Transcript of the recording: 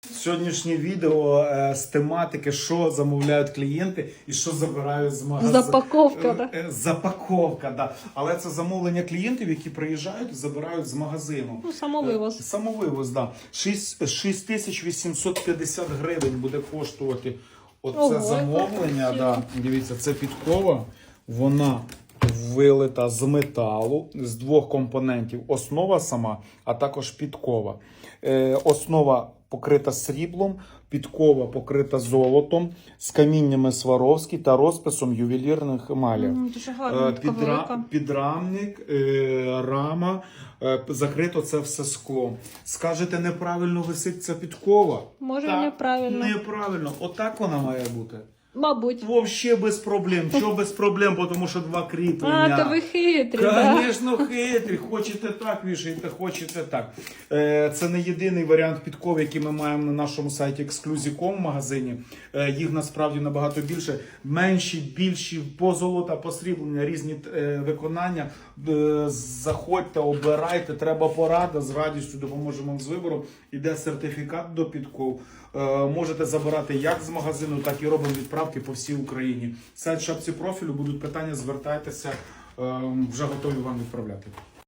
Сьогоднішнє відео е, з тематики, що замовляють клієнти і що забирають з магазину. Запаковка, да? Е, Запаковка, да. Але це замовлення клієнтів, які приїжджають, і забирають з магазину. Ну, самовивоз. Е, Самовивоз, да. 6850 гривень буде коштувати оце Ого, замовлення. яка Да. Дивіться, це підкова. Вона вилита з металу з двох компонентів: основа сама, а також підкова. Е, основа покрита сріблом, підкова покрита золотом, з каміннями Сваровські та розписом ювелірних емалів. Дуже Е, гарна така підра- Підрамник, е, рама, е, закрито це все склом. Скажете, неправильно висить ця підкова? Може, Так, неправильно. Неправильно. Отак вона має бути. Мабуть. Вовще без проблем. Чого без проблем? Тому що два кріплення. А, то ви хитрі, да? Звісно, хитрі. Хочете так вішаєте, хочете так. Е, Це не єдиний варіант підкови, який ми маємо на нашому сайті в магазині. Е, Їх насправді набагато більше. Менші, більші, позолота, посріблення, різні е, виконання. Заходьте, обирайте, треба порада. З радістю допоможемо вам з вибором. Іде сертифікат до підков. Можете забирати як з магазину, так і робимо відправки по всій Україні. Сайт шапці профілю будуть питання, звертайтеся. Е, Вже готові вам відправляти.